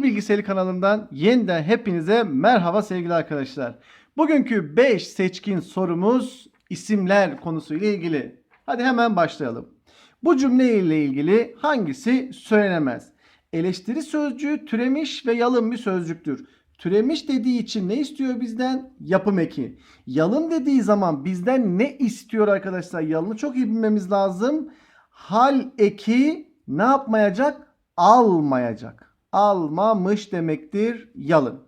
Dil Bilgisayarı kanalından yeniden hepinize merhaba sevgili arkadaşlar. Bugünkü 5 seçkin sorumuz isimler konusuyla ilgili. Hadi hemen başlayalım. Bu cümle ile ilgili hangisi söylenemez? Eleştiri sözcüğü türemiş ve yalın bir sözcüktür. Türemiş dediği için ne istiyor bizden? Yapım eki. Yalın dediği zaman bizden ne istiyor arkadaşlar? Yalını çok iyi bilmemiz lazım. Hal eki ne yapmayacak? Almayacak. Almamış demektir yalın.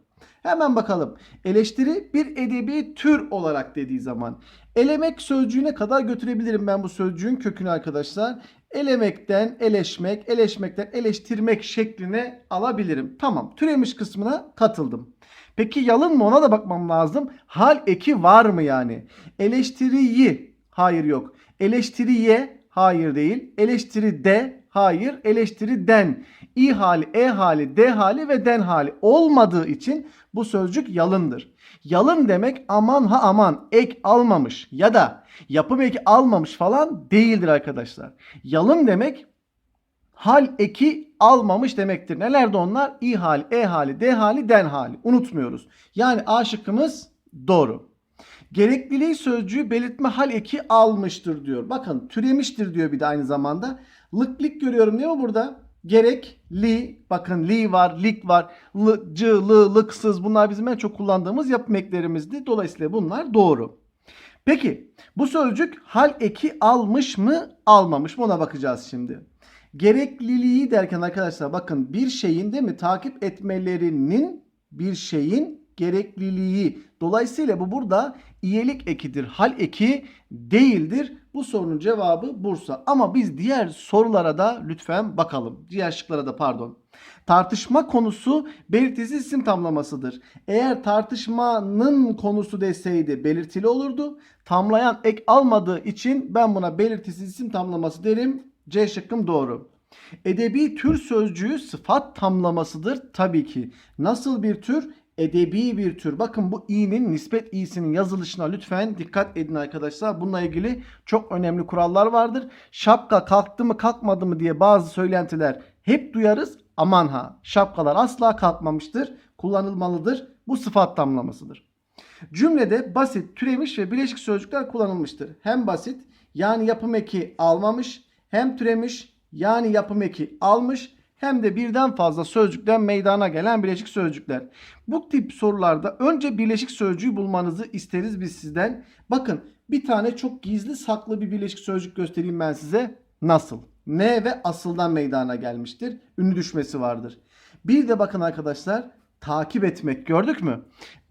Hemen bakalım. Eleştiri bir edebi tür olarak dediği zaman elemek sözcüğüne kadar götürebilirim ben bu sözcüğün kökünü arkadaşlar. Elemekten eleşmek, eleşmekten eleştirmek şekline alabilirim. Tamam. Türemiş kısmına katıldım. Peki yalın mı ona da bakmam lazım. Hal eki var mı yani? Eleştiriyi hayır yok. Eleştiriye hayır değil. Eleştiri de hayır. Eleştiriden i hali, e hali, d hali ve den hali olmadığı için bu sözcük yalındır. Yalın demek aman ha aman ek almamış ya da yapım eki almamış falan değildir arkadaşlar. Yalın demek hal eki almamış demektir. Nelerdi onlar? İ hali, e hali, d hali, den hali. Unutmuyoruz. Yani A şıkkımız doğru. Gerekliliği sözcüğü belirtme hal eki almıştır diyor. Bakın türemiştir diyor bir de aynı zamanda. Lıklik görüyorum değil mi burada? Gerekli, bakın li var, lik var, lı, lı, lıksız bunlar bizim en çok kullandığımız yapım eklerimizdi. Dolayısıyla bunlar doğru. Peki bu sözcük hal eki almış mı almamış mı ona bakacağız şimdi. Gerekliliği derken arkadaşlar bakın bir şeyin değil mi takip etmelerinin bir şeyin gerekliliği. Dolayısıyla bu burada iyelik ekidir. Hal eki değildir. Bu sorunun cevabı Bursa. Ama biz diğer sorulara da lütfen bakalım. Diğer şıklara da pardon. Tartışma konusu belirtisi isim tamlamasıdır. Eğer tartışmanın konusu deseydi belirtili olurdu. Tamlayan ek almadığı için ben buna belirtisiz isim tamlaması derim. C şıkkım doğru. Edebi tür sözcüğü sıfat tamlamasıdır tabii ki. Nasıl bir tür? Edebi bir tür. Bakın bu i'nin nispet i'sinin yazılışına lütfen dikkat edin arkadaşlar. Bununla ilgili çok önemli kurallar vardır. Şapka kalktı mı kalkmadı mı diye bazı söylentiler hep duyarız. Aman ha şapkalar asla kalkmamıştır. Kullanılmalıdır. Bu sıfat tamlamasıdır. Cümlede basit, türemiş ve bileşik sözcükler kullanılmıştır. Hem basit yani yapım eki almamış hem türemiş yani yapım eki almış hem de birden fazla sözcükten meydana gelen bileşik sözcükler. Bu tip sorularda önce birleşik sözcüğü bulmanızı isteriz biz sizden. Bakın bir tane çok gizli saklı bir birleşik sözcük göstereyim ben size. Nasıl? Ne ve asıldan meydana gelmiştir. Ünlü düşmesi vardır. Bir de bakın arkadaşlar takip etmek gördük mü?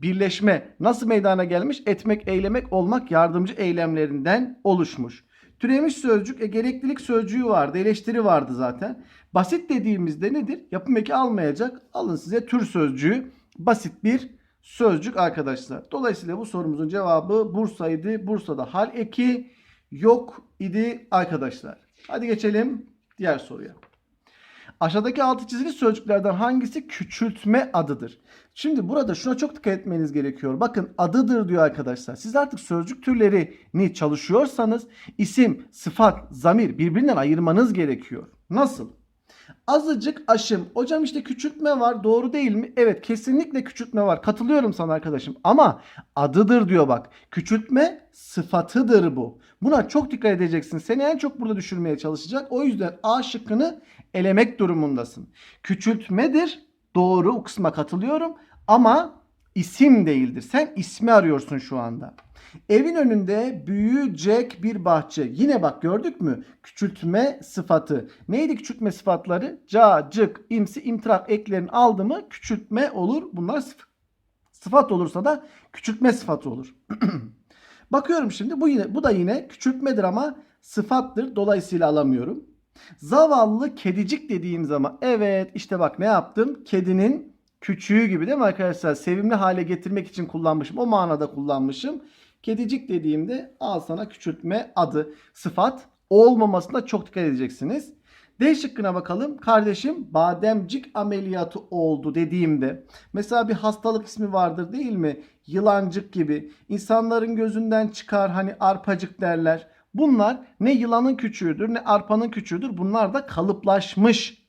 Birleşme nasıl meydana gelmiş? Etmek, eylemek, olmak yardımcı eylemlerinden oluşmuş. Türemiş sözcük, e, gereklilik sözcüğü vardı, eleştiri vardı zaten. Basit dediğimizde nedir? Yapım eki almayacak. Alın size tür sözcüğü. Basit bir sözcük arkadaşlar. Dolayısıyla bu sorumuzun cevabı Bursa'ydı. Bursa'da hal eki yok idi arkadaşlar. Hadi geçelim diğer soruya. Aşağıdaki altı çizili sözcüklerden hangisi küçültme adıdır? Şimdi burada şuna çok dikkat etmeniz gerekiyor. Bakın adıdır diyor arkadaşlar. Siz artık sözcük türlerini çalışıyorsanız isim, sıfat, zamir birbirinden ayırmanız gerekiyor. Nasıl? Azıcık aşım. Hocam işte küçültme var. Doğru değil mi? Evet kesinlikle küçültme var. Katılıyorum sana arkadaşım. Ama adıdır diyor bak. Küçültme sıfatıdır bu. Buna çok dikkat edeceksin. Seni en çok burada düşürmeye çalışacak. O yüzden A şıkkını elemek durumundasın. Küçültmedir. Doğru o kısma katılıyorum. Ama isim değildir. Sen ismi arıyorsun şu anda. Evin önünde büyüyecek bir bahçe. Yine bak gördük mü? Küçültme sıfatı. Neydi küçültme sıfatları? Ca, cık, imsi, imtrak eklerin aldı mı küçültme olur. Bunlar sıf- sıfat olursa da küçültme sıfatı olur. Bakıyorum şimdi bu yine bu da yine küçültmedir ama sıfattır. Dolayısıyla alamıyorum. Zavallı kedicik dediğim zaman evet işte bak ne yaptım? Kedinin küçüğü gibi değil mi arkadaşlar? Sevimli hale getirmek için kullanmışım. O manada kullanmışım. Kedicik dediğimde al sana küçültme adı. Sıfat olmamasına çok dikkat edeceksiniz. D şıkkına bakalım. Kardeşim bademcik ameliyatı oldu dediğimde mesela bir hastalık ismi vardır değil mi? Yılancık gibi. İnsanların gözünden çıkar hani arpacık derler. Bunlar ne yılanın küçüğüdür ne arpanın küçüğüdür. Bunlar da kalıplaşmış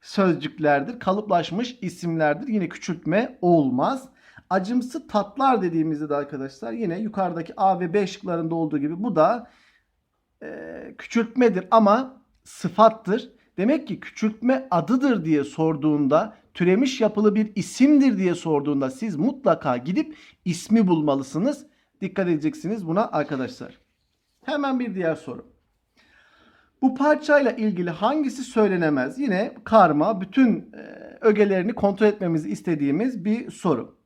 sözcüklerdir. Kalıplaşmış isimlerdir. Yine küçültme olmaz. Acımsı tatlar dediğimizde de arkadaşlar yine yukarıdaki A ve B şıklarında olduğu gibi bu da e, küçültmedir ama sıfattır. Demek ki küçültme adıdır diye sorduğunda, türemiş yapılı bir isimdir diye sorduğunda siz mutlaka gidip ismi bulmalısınız. Dikkat edeceksiniz buna arkadaşlar. Hemen bir diğer soru. Bu parçayla ilgili hangisi söylenemez? Yine karma bütün e, ögelerini kontrol etmemizi istediğimiz bir soru.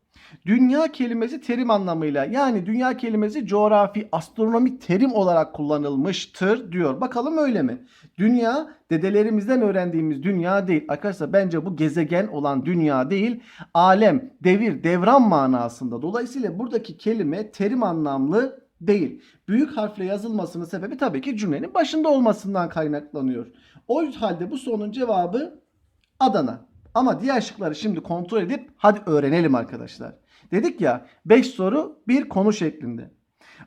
Dünya kelimesi terim anlamıyla yani dünya kelimesi coğrafi, astronomik terim olarak kullanılmıştır diyor. Bakalım öyle mi? Dünya dedelerimizden öğrendiğimiz dünya değil. Arkadaşlar bence bu gezegen olan dünya değil. Alem, devir, devran manasında. Dolayısıyla buradaki kelime terim anlamlı değil. Büyük harfle yazılmasının sebebi tabii ki cümlenin başında olmasından kaynaklanıyor. O halde bu sorunun cevabı Adana. Ama diğer şıkları şimdi kontrol edip hadi öğrenelim arkadaşlar. Dedik ya 5 soru bir konu şeklinde.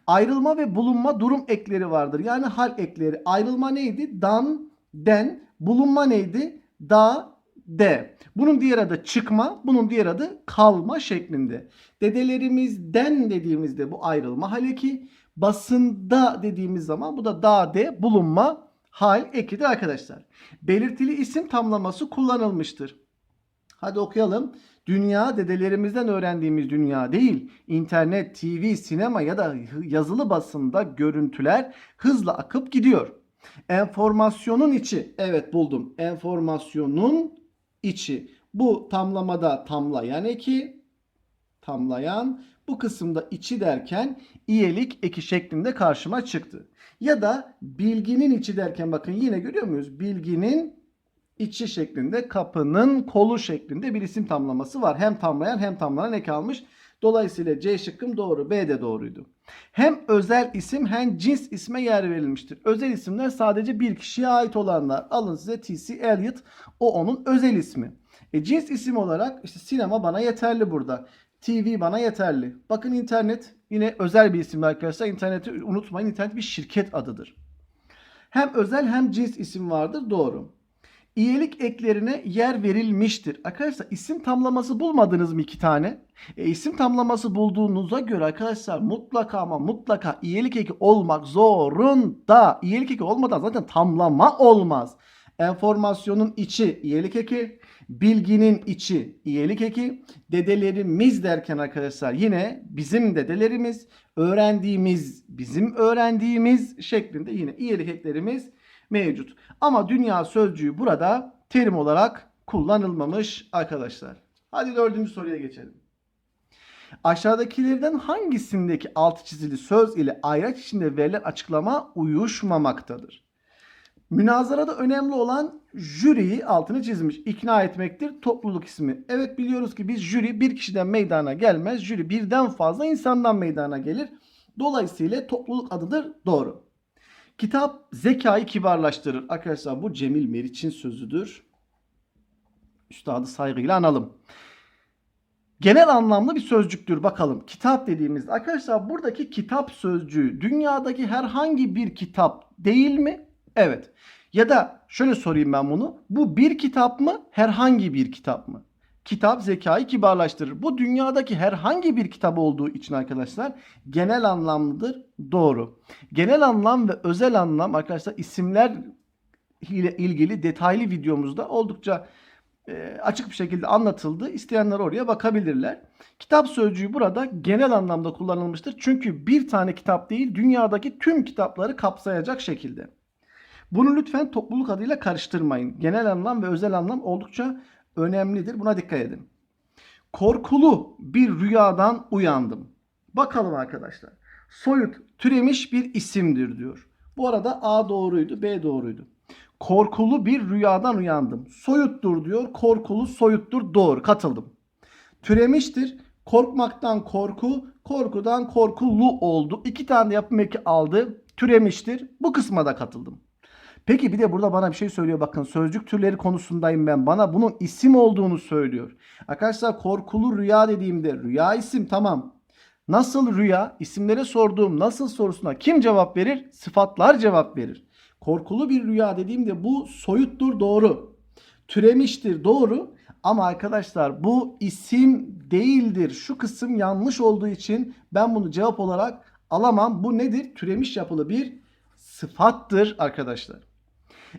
Ayrılma ve bulunma durum ekleri vardır. Yani hal ekleri. Ayrılma neydi? Dan, den. Bulunma neydi? Da, de. Bunun diğer adı çıkma, bunun diğer adı kalma şeklinde. Dedelerimizden dediğimizde bu ayrılma hal eki. Basında dediğimiz zaman bu da da, de, bulunma hal ekidir arkadaşlar. Belirtili isim tamlaması kullanılmıştır. Hadi okuyalım. Dünya dedelerimizden öğrendiğimiz dünya değil. İnternet, TV, sinema ya da yazılı basında görüntüler hızla akıp gidiyor. Enformasyonun içi. Evet buldum. Enformasyonun içi. Bu tamlamada tamlayan eki. Tamlayan. Bu kısımda içi derken iyelik eki şeklinde karşıma çıktı. Ya da bilginin içi derken bakın yine görüyor muyuz? Bilginin içi şeklinde kapının kolu şeklinde bir isim tamlaması var. Hem tamlayan hem tamlanan ek almış. Dolayısıyla C şıkkım doğru. B de doğruydu. Hem özel isim hem cins isme yer verilmiştir. Özel isimler sadece bir kişiye ait olanlar. Alın size T.C. Eliot. O onun özel ismi. E, cins isim olarak işte sinema bana yeterli burada. TV bana yeterli. Bakın internet yine özel bir isim arkadaşlar. İnterneti unutmayın. İnternet bir şirket adıdır. Hem özel hem cins isim vardır. Doğru. İyelik eklerine yer verilmiştir. Arkadaşlar isim tamlaması bulmadınız mı iki tane? E, isim tamlaması bulduğunuza göre arkadaşlar mutlaka ama mutlaka iyelik eki olmak zorunda. İyelik eki olmadan zaten tamlama olmaz. Enformasyonun içi iyelik eki, bilginin içi iyelik eki, dedelerimiz derken arkadaşlar yine bizim dedelerimiz, öğrendiğimiz, bizim öğrendiğimiz şeklinde yine iyelik eklerimiz mevcut. Ama dünya sözcüğü burada terim olarak kullanılmamış arkadaşlar. Hadi dördüncü soruya geçelim. Aşağıdakilerden hangisindeki altı çizili söz ile ayraç içinde verilen açıklama uyuşmamaktadır? Münazarada önemli olan jüriyi altını çizmiş. İkna etmektir topluluk ismi. Evet biliyoruz ki biz jüri bir kişiden meydana gelmez. Jüri birden fazla insandan meydana gelir. Dolayısıyla topluluk adıdır. Doğru. Kitap zekayı kibarlaştırır. Arkadaşlar bu Cemil Meriç'in sözüdür. Üstadı saygıyla analım. Genel anlamlı bir sözcüktür bakalım. Kitap dediğimizde arkadaşlar buradaki kitap sözcüğü dünyadaki herhangi bir kitap değil mi? Evet. Ya da şöyle sorayım ben bunu. Bu bir kitap mı? Herhangi bir kitap mı? Kitap zekayı kibarlaştırır. Bu dünyadaki herhangi bir kitap olduğu için arkadaşlar genel anlamlıdır. Doğru. Genel anlam ve özel anlam arkadaşlar isimler ile ilgili detaylı videomuzda oldukça e, açık bir şekilde anlatıldı. İsteyenler oraya bakabilirler. Kitap sözcüğü burada genel anlamda kullanılmıştır. Çünkü bir tane kitap değil dünyadaki tüm kitapları kapsayacak şekilde. Bunu lütfen topluluk adıyla karıştırmayın. Genel anlam ve özel anlam oldukça önemlidir. Buna dikkat edin. Korkulu bir rüyadan uyandım. Bakalım arkadaşlar. Soyut türemiş bir isimdir diyor. Bu arada A doğruydu, B doğruydu. Korkulu bir rüyadan uyandım. Soyuttur diyor. Korkulu soyuttur. Doğru. Katıldım. Türemiştir. Korkmaktan korku, korkudan korkulu oldu. İki tane yapım eki aldı. Türemiştir. Bu kısma da katıldım. Peki bir de burada bana bir şey söylüyor bakın sözcük türleri konusundayım ben. Bana bunun isim olduğunu söylüyor. Arkadaşlar korkulu rüya dediğimde rüya isim tamam. Nasıl rüya? İsimlere sorduğum nasıl sorusuna kim cevap verir? Sıfatlar cevap verir. Korkulu bir rüya dediğimde bu soyuttur doğru. Türemiştir doğru ama arkadaşlar bu isim değildir. Şu kısım yanlış olduğu için ben bunu cevap olarak alamam. Bu nedir? Türemiş yapılı bir sıfattır arkadaşlar.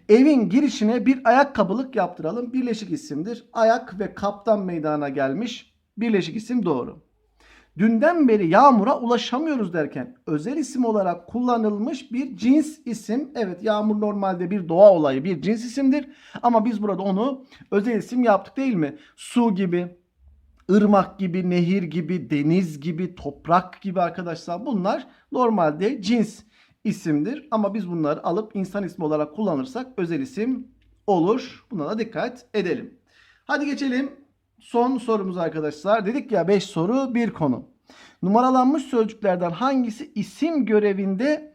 Evin girişine bir ayakkabılık yaptıralım. Birleşik isimdir. Ayak ve kaptan meydana gelmiş. Birleşik isim doğru. Dünden beri yağmura ulaşamıyoruz derken özel isim olarak kullanılmış bir cins isim. Evet yağmur normalde bir doğa olayı bir cins isimdir. Ama biz burada onu özel isim yaptık değil mi? Su gibi, ırmak gibi, nehir gibi, deniz gibi, toprak gibi arkadaşlar bunlar normalde cins isimdir. Ama biz bunları alıp insan ismi olarak kullanırsak özel isim olur. Buna da dikkat edelim. Hadi geçelim son sorumuz arkadaşlar. Dedik ya 5 soru 1 konu. Numaralanmış sözcüklerden hangisi isim görevinde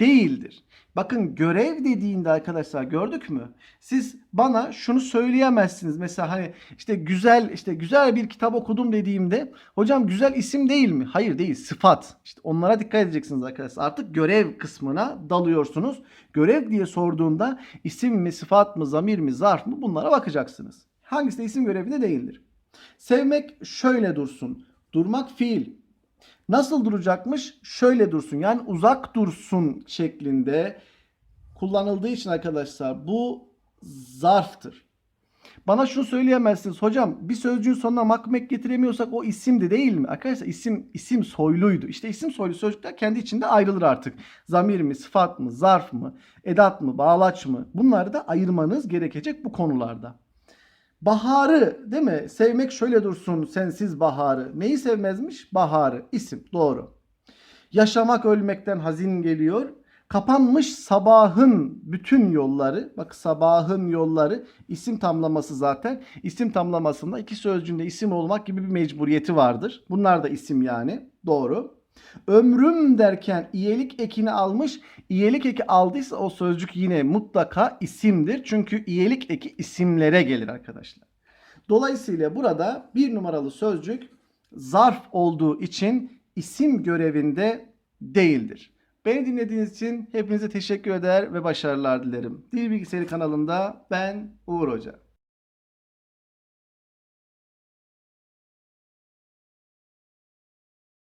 değildir? Bakın görev dediğinde arkadaşlar gördük mü? Siz bana şunu söyleyemezsiniz. Mesela hani işte güzel işte güzel bir kitap okudum dediğimde hocam güzel isim değil mi? Hayır değil sıfat. İşte onlara dikkat edeceksiniz arkadaşlar. Artık görev kısmına dalıyorsunuz. Görev diye sorduğunda isim mi, sıfat mı, zamir mi, zarf mı bunlara bakacaksınız. Hangisi de isim görevinde değildir? Sevmek şöyle dursun. Durmak fiil. Nasıl duracakmış? Şöyle dursun. Yani uzak dursun şeklinde kullanıldığı için arkadaşlar bu zarftır. Bana şunu söyleyemezsiniz. Hocam bir sözcüğün sonuna makmek getiremiyorsak o isimdi değil mi? Arkadaşlar isim isim soyluydu. İşte isim soylu sözcükler kendi içinde ayrılır artık. Zamir mi, sıfat mı, zarf mı, edat mı, bağlaç mı? Bunları da ayırmanız gerekecek bu konularda. Baharı değil mi? Sevmek şöyle dursun sensiz baharı. Neyi sevmezmiş? Baharı. İsim. Doğru. Yaşamak ölmekten hazin geliyor. Kapanmış sabahın bütün yolları. Bak sabahın yolları isim tamlaması zaten. İsim tamlamasında iki sözcüğünde isim olmak gibi bir mecburiyeti vardır. Bunlar da isim yani. Doğru. Ömrüm derken iyelik ekini almış. İyelik eki aldıysa o sözcük yine mutlaka isimdir. Çünkü iyelik eki isimlere gelir arkadaşlar. Dolayısıyla burada bir numaralı sözcük zarf olduğu için isim görevinde değildir. Beni dinlediğiniz için hepinize teşekkür eder ve başarılar dilerim. Dil Bilgisayarı kanalında ben Uğur Hoca.